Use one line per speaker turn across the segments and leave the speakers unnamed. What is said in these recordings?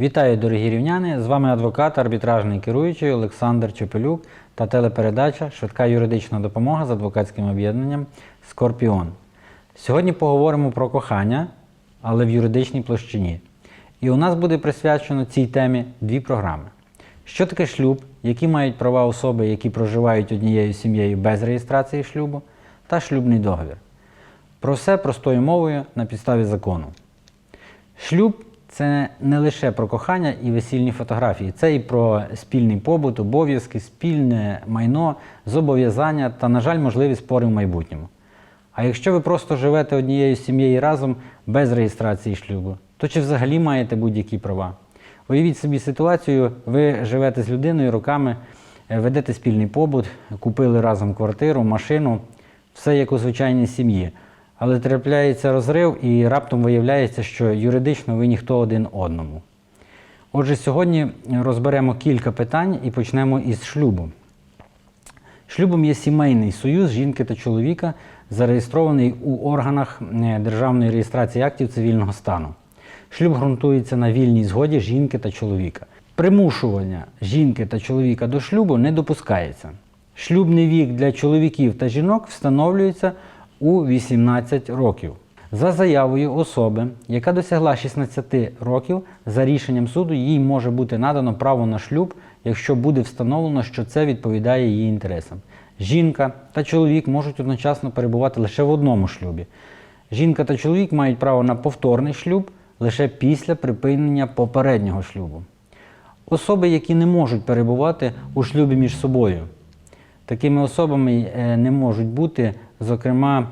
Вітаю, дорогі рівняни! З вами адвокат, арбітражний керуючий Олександр Чепелюк та телепередача Швидка юридична допомога з адвокатським об'єднанням Скорпіон. Сьогодні поговоримо про кохання, але в юридичній площині. І у нас буде присвячено цій темі дві програми. Що таке шлюб, які мають права особи, які проживають однією сім'єю без реєстрації шлюбу, та шлюбний договір. Про все простою мовою на підставі закону. Шлюб це не лише про кохання і весільні фотографії, це і про спільний побут, обов'язки, спільне майно, зобов'язання та, на жаль, можливі спори в майбутньому. А якщо ви просто живете однією сім'єю разом без реєстрації шлюбу, то чи взагалі маєте будь-які права? Уявіть собі ситуацію, ви живете з людиною роками, е, ведете спільний побут, купили разом квартиру, машину, все як у звичайній сім'ї. Але трапляється розрив і раптом виявляється, що юридично ви ніхто один одному. Отже, сьогодні розберемо кілька питань і почнемо із шлюбу. Шлюбом є сімейний союз жінки та чоловіка, зареєстрований у органах е, Державної реєстрації актів цивільного стану. Шлюб ґрунтується на вільній згоді жінки та чоловіка. Примушування жінки та чоловіка до шлюбу не допускається. Шлюбний вік для чоловіків та жінок встановлюється у 18 років. За заявою особи, яка досягла 16 років, за рішенням суду їй може бути надано право на шлюб, якщо буде встановлено, що це відповідає її інтересам. Жінка та чоловік можуть одночасно перебувати лише в одному шлюбі. Жінка та чоловік мають право на повторний шлюб лише після припинення попереднього шлюбу. Особи, які не можуть перебувати у шлюбі між собою. Такими особами е, не можуть бути, зокрема,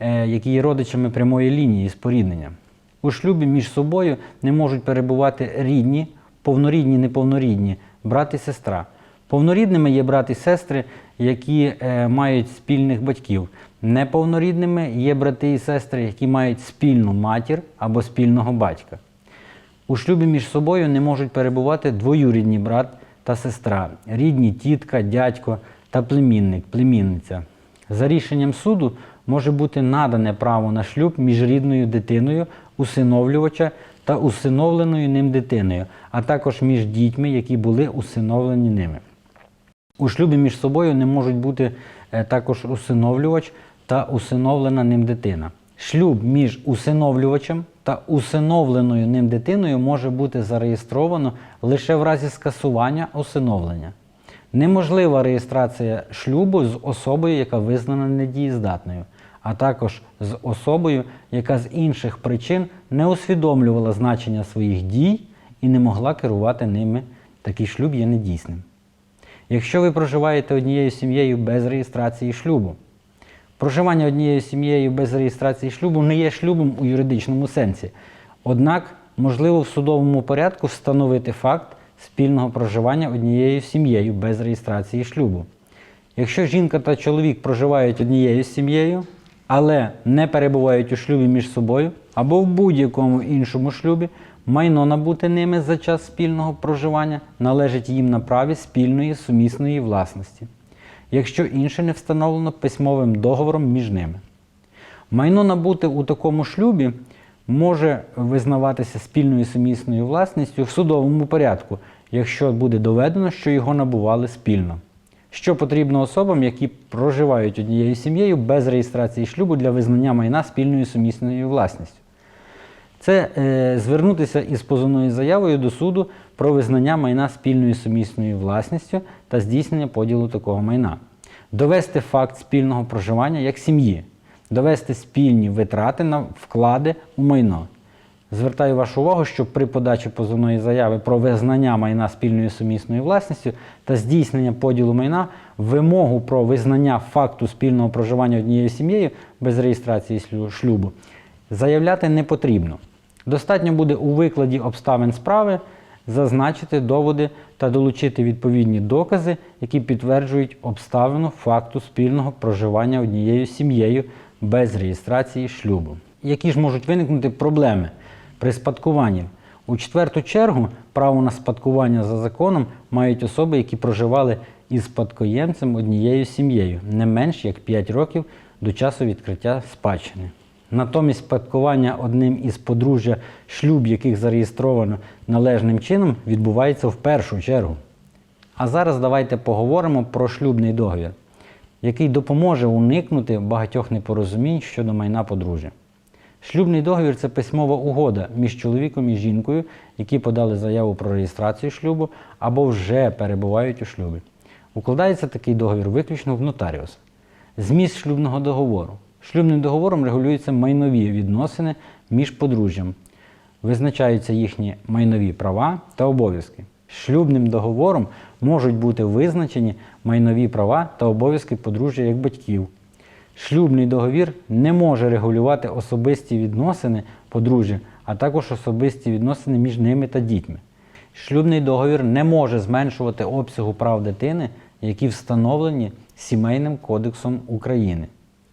е, які є родичами прямої лінії споріднення. У шлюбі між собою не можуть перебувати рідні, повнорідні, неповнорідні, брат і сестра. Повнорідними є брат і сестри, які е, мають спільних батьків. Неповнорідними є брати і сестри, які мають спільну матір або спільного батька. У шлюбі між собою не можуть перебувати двоюрідні брат та сестра, рідні тітка, дядько та племінник, племінниця. За рішенням суду може бути надане право на шлюб між рідною дитиною, усиновлювача та усиновленою ним дитиною, а також між дітьми, які були усиновлені ними. У шлюбі між собою не можуть бути е, також усиновлювач та усиновлена ним дитина. Шлюб між усиновлювачем та усиновленою ним дитиною може бути зареєстровано лише в разі скасування усиновлення. Неможлива реєстрація шлюбу з особою, яка визнана недієздатною, а також з особою, яка з інших причин не усвідомлювала значення своїх дій і не могла керувати ними. Такий шлюб є недійсним. Якщо ви проживаєте однією сім'єю без реєстрації шлюбу, проживання однією сім'єю без реєстрації шлюбу не є шлюбом у юридичному сенсі. Однак, можливо в судовому порядку встановити факт спільного проживання однією сім'єю без реєстрації шлюбу. Якщо жінка та чоловік проживають однією сім'єю, але не перебувають у шлюбі між собою або в будь-якому іншому шлюбі, майно набуте ними за час спільного проживання належить їм на праві спільної сумісної власності, якщо інше не встановлено письмовим договором між ними. Майно набуте у такому шлюбі може визнаватися спільною сумісною власністю в судовому порядку, якщо буде доведено, що його набували спільно. Що потрібно особам, які проживають однією сім'єю без реєстрації шлюбу для визнання майна спільною сумісною власністю. Це е, звернутися із позовною заявою до суду про визнання майна спільною сумісною власністю та здійснення поділу такого майна, довести факт спільного проживання як сім'ї, довести спільні витрати на вклади у майно. Звертаю вашу увагу, що при подачі позовної заяви про визнання майна спільною сумісною власністю та здійснення поділу майна вимогу про визнання факту спільного проживання однією сім'єю без реєстрації шлюбу заявляти не потрібно. Достатньо буде у викладі обставин справи зазначити доводи та долучити відповідні докази, які підтверджують обставину факту спільного проживання однією сім'єю без реєстрації шлюбу. Які ж можуть виникнути проблеми при спадкуванні? У четверту чергу право на спадкування за законом мають особи, які проживали із спадкоємцем однією сім'єю не менш як 5 років до часу відкриття спадщини. Натомість спадкування одним із подружжя шлюб, яких зареєстровано належним чином, відбувається в першу чергу. А зараз давайте поговоримо про шлюбний договір, який допоможе уникнути багатьох непорозумінь щодо майна подружжя. Шлюбний договір це письмова угода між чоловіком і жінкою, які подали заяву про реєстрацію шлюбу або вже перебувають у шлюбі. Укладається такий договір виключно в нотаріуса. Зміст шлюбного договору. Шлюбним договором регулюються майнові відносини між подружжям. Визначаються їхні майнові права та обов'язки. Шлюбним договором можуть бути визначені майнові права та обов'язки подружжя як батьків. Шлюбний договір не може регулювати особисті відносини подружжя, а також особисті відносини між ними та дітьми. Шлюбний договір не може зменшувати обсягу прав дитини, які встановлені Сімейним кодексом України,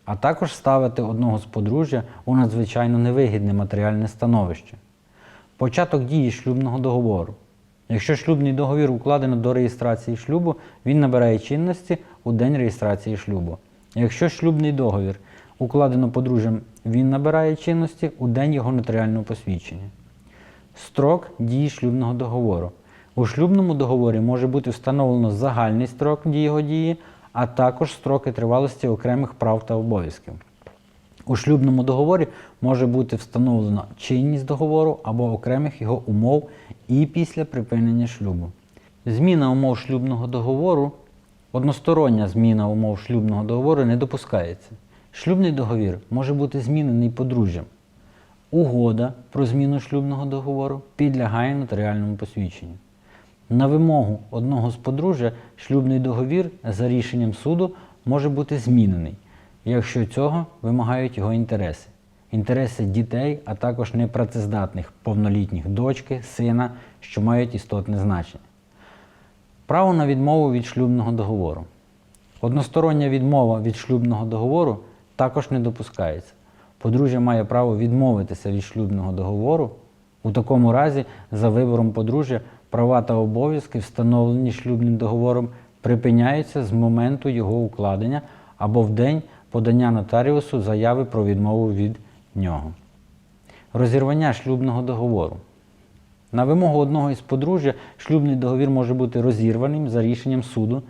а також ставити одного з подружжя у надзвичайно невигідне матеріальне становище. Початок дії шлюбного договору. Якщо шлюбний договір укладено до реєстрації шлюбу, він набирає чинності у день реєстрації шлюбу. Якщо шлюбний договір укладено подружжям, він набирає чинності у день його нотаріального посвідчення. Строк дії шлюбного договору. У шлюбному договорі може бути встановлено загальний строк його дії, а також строки тривалості окремих прав та обов'язків. У шлюбному договорі може бути встановлено чинність договору або окремих його умов і після припинення шлюбу. Зміна умов шлюбного договору, одностороння зміна умов шлюбного договору не допускається. Шлюбний договір може бути змінений подружжям. Угода про зміну шлюбного договору підлягає нотаріальному посвідченню. На вимогу одного з подружжя шлюбний договір за рішенням суду може бути змінений, якщо цього вимагають його інтереси. Інтереси дітей, а також непрацездатних повнолітніх дочки, сина, що мають істотне значення. Право на відмову від шлюбного договору. Одностороння відмова від шлюбного договору також не допускається. Подружжя має право відмовитися від шлюбного договору. У такому разі, за вибором подружжя, права та обов'язки, встановлені шлюбним договором, припиняються з моменту його укладення або в день подання нотаріусу заяви про відмову від нього. Розірвання шлюбного договору. На вимогу одного із подружжя шлюбний договір може бути розірваним за рішенням суду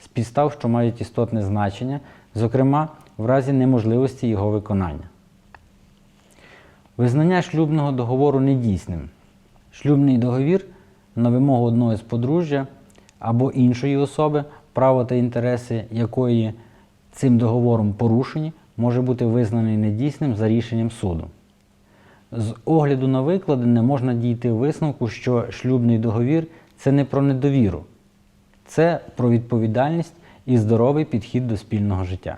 з підстав, що мають істотне значення, зокрема в разі неможливості його виконання. Визнання шлюбного договору недійсним. Шлюбний договір на вимогу одного із подружжя або іншої особи, право та інтереси якої цим договором порушені, може бути визнаний недійсним за рішенням суду. З огляду на викладене можна дійти висновку, що шлюбний договір це не про недовіру, це про відповідальність і здоровий підхід до спільного життя.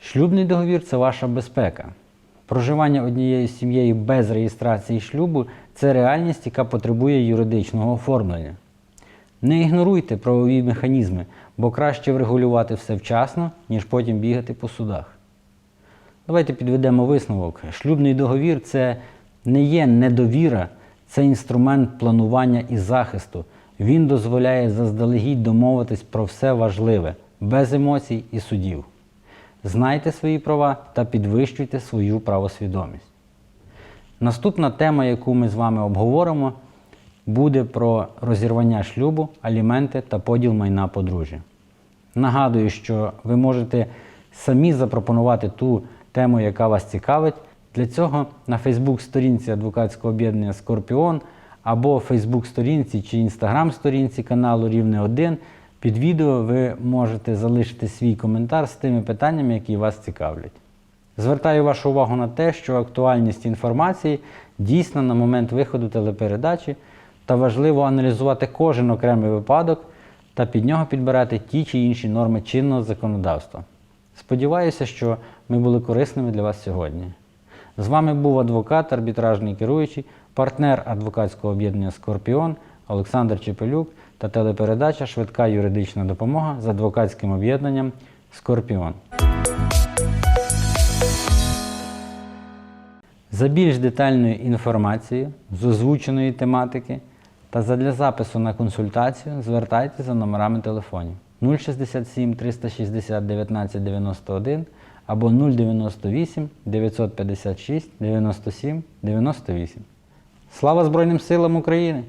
Шлюбний договір це ваша безпека. Проживання однією сім'єю без реєстрації шлюбу це реальність, яка потребує юридичного оформлення. Не ігноруйте правові механізми, бо краще врегулювати все вчасно, ніж потім бігати по судах. Давайте підведемо висновок. Шлюбний договір це не є недовіра, це інструмент планування і захисту. Він дозволяє заздалегідь домовитись про все важливе, без емоцій і судів. Знайте свої права та підвищуйте свою правосвідомість. Наступна тема, яку ми з вами обговоримо, буде про розірвання шлюбу, аліменти та поділ майна подружжя. Нагадую, що ви можете самі запропонувати ту тему, яка вас цікавить. Для цього на Фейсбук-сторінці адвокатського об'єднання Скорпіон або Фейсбук-сторінці чи Інстаграм-сторінці каналу Рівне 1 під відео ви можете залишити свій коментар з тими питаннями, які вас цікавлять. Звертаю вашу увагу на те, що актуальність інформації дійсна на момент виходу телепередачі, та важливо аналізувати кожен окремий випадок та під нього підбирати ті чи інші норми чинного законодавства. Сподіваюся, що ми були корисними для вас сьогодні. З вами був адвокат, арбітражний керуючий, партнер адвокатського об'єднання Скорпіон Олександр Чепелюк та телепередача Швидка юридична допомога з адвокатським об'єднанням Скорпіон. За більш детальною інформацією з озвученої тематики та задля запису на консультацію звертайтеся за номерами телефонів 067 360 19 91 або 098 956 97 98. Слава Збройним силам України!